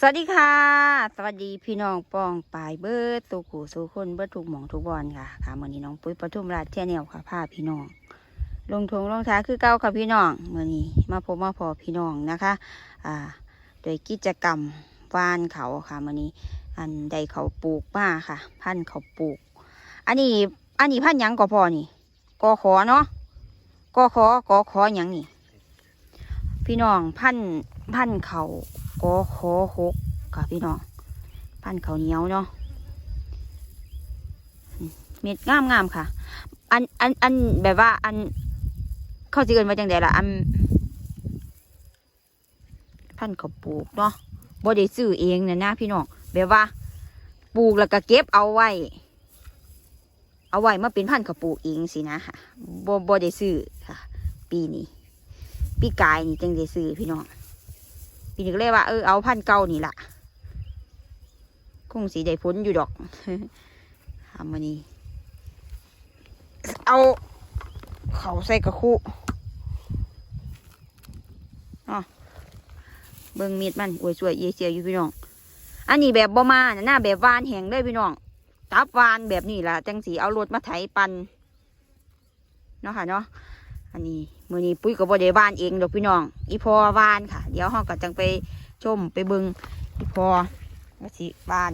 สวัสดีค่ะ สวัสดีพี่น้องปองปายเบิร์ดตัวกูสูคนเบิร์ดทุกหมองทุกบอลค่ะค่ะมื่อนี้น้องปุ้ยปทุมราชเที่ยแนวค่ะพาพี่น้อง ลงทงลงท้าคือเก้าค่ะพี่น้องมื่อนี้มาพบมาพอพี่น้องนะคะอ่าโดยกิจกรรมวานเขาค่ะมื่อนี้ อันใดเขาปลูกมาค่ะ พันเขาปลูก อันนี้อันนี้พันยังก็พอนี่กอขอเนาะกอขอกอขอหยังนี่พี่น้องพันพันเขา กอขอหกค่ะพี่น้องพันธุ์เขาวเหนียวเนาะอืมเม็ดงามงามๆค่ะ อันอันอันแบบว่า อัน เข้าสิเอินมาจังไดล่ะอัน พันธุ์เขาปลูกเนาะบ่ได้ซื้อเองนะนะพี่น้องแบบว่า ปลูกแล้วก็เก็บเอาไว้ เอาไว้มาเป็นพันธุ์เขาปลูกเองสินะค่ะบ่บ่ได้ซื้อค่ะ ปีนี้ปีกายนี่จังได้ซื้อพี่น้อง ปีนี้ก็เลยว่าเออเอาพันเก่านี่ละคงสีได้ผลอยู่ดอกทำมานี้เอาเขาใส่กระคุอ๋อเบิ่งมีดมันอวยสวยเยเสียอยู่พี่น้อง อันนี้แบบบ่มาหน้าแบบวานแหงเลยพี่น้อง ตับวานแบบนี้ล่ะจังสีเอารถมาไถปันเนาะค่ะเนาะ อันนี้มือนี้ปุ้ยก็บ่ได้วานเองดอกพี่น้อง อีพอวานค่ะ เดี๋ยวห้องก็จังไปชมไปเบิงอีพอว่าสิวาน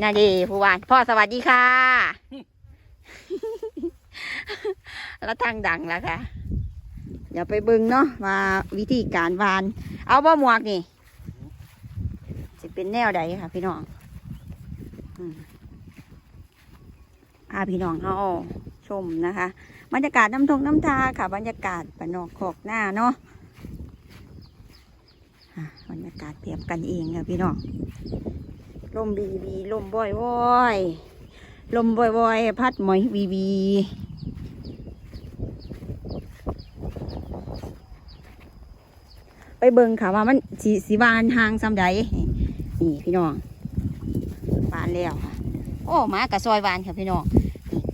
น่าดีผู้วานพ่อสวัสดีค่ะ แล้วทางดังแล้วค่ะเดี๋ยวไปเบิงเนาะว่าวิธีการวาน เอาบ่หมวกนี่จะเป็นแนวใดค่ะพี่น้องอืมพาพี่น้องเขา ชมนะคะ บรรยากาศน้ำทงน้ำทาค่ะ บรรยากาศปนอกขอกหน้าเนาะบรรยากาศเปรียบกันเองค่ะพี่น้องลมบีบีลมบ่อยบ่อยลมบ่อยบ่อยพัดหมอยบีบีไปเบิ่งค่ะว่ามันสีสีบานหางซ้ำใดนี่พี่น้องบานแล้วค่ะโอ้หมากับซอยวานค่ะพี่น้อง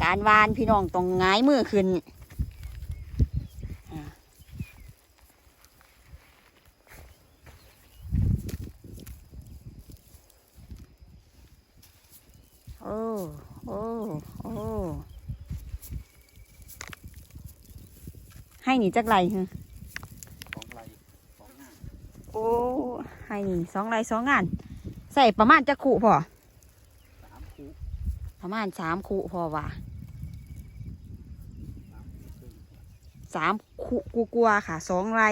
การวานพี่น้องต้องหงายมือขึ้นโอ้โอ้โอ้ให้หนีจักไรฮะสองไรสองงานโอ้ ให้หนีสองไรสองงาน ใส่ประมาณจะขู่พอ ประมาณสามขู่พอว่ะสามคูกูกลัวค่ะสองไร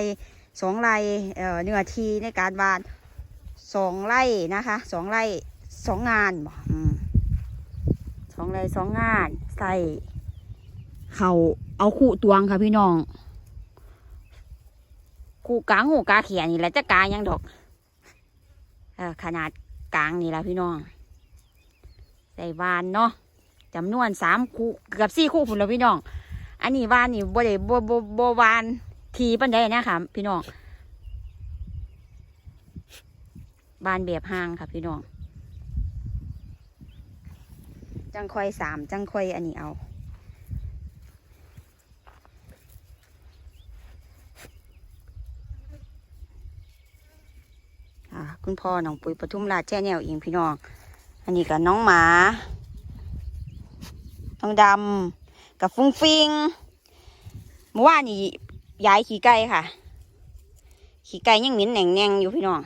สองไรเอ่อเนื้อทีในการวานสองไร่นะคะสองไร่สองงานบอืมสองไร่สองงาน ใส่เขาเอาคู่ตวงค่ะพี่น้องคู่กลางหูกาเขียนี่แหละจะกลางยังดอกอขนาดกลางนี่แหละพี่น้อง ใส่วานเนาะจำนวนสามคู่เกือบสี่คู่พุ่นแล้วพี่น้อง อันนี้วานนี่บ่ได้บ่บ่บ่วานทีปันใดนะคะพี่น้องวานแบบห่างค่ะพี่น้อง จังคอยสามจังคอยอันนี้เอาคุณพ่อน้องปุ๋ยปทุมราชแช่แนวเองพี่น้อง อันนี้กับน้องหมา น้องดำกับฟุ้งฟิงเมื่อวานนี่ยายขี่ไก่ค่ะ ขี่ไก่ยังเหม็นแหน่งแนงอยู่พี่น้อง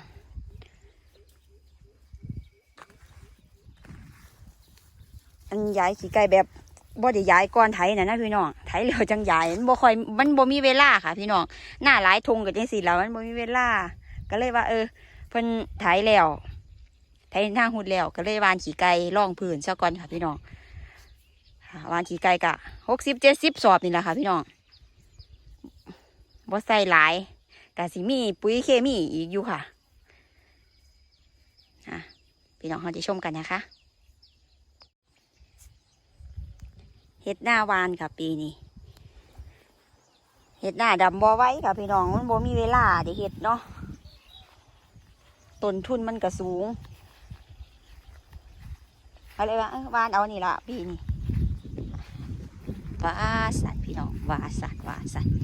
อันยายขี่ไก่แบบบ่ได้ยายก่อนไถนะนะพี่น้องไถเร็วจังยายมันบ่ค่อยมันบ่มีเวลาค่ะ พี่น้องหน้าหลายทงกับจังสีแล้วมันบ่มีเวลา ก็เลยว่า เออเพิ่นไถแล้ว ไถหน้าหุดแล้วก็เลยวานขี่ไก่ล่องพื้นซะก่อนค่ะพี่น้องวานขี่ไก่กะหกสิบเจ็ดสิบสอบนี่แหละค่ะพี่น้องบ่ใส่หลายกะสิมีปุ๋ยเคมีอีกอยู่ค่ะพี่น้องเขาจะชมกันนะคะเห็ดหน้าวานค่ะปีนี้เห็ดหน้าดำบ่ไว้ค่ะพี่น้องมันบ่มีเวลาได้เห็ดเนาะต้นทุนมันก็สูง อะไรวะเอ้อวานเอานี่ละปีนี่ว่าสัตว์พี่น้องว่าสัตว์ว่าสัตว์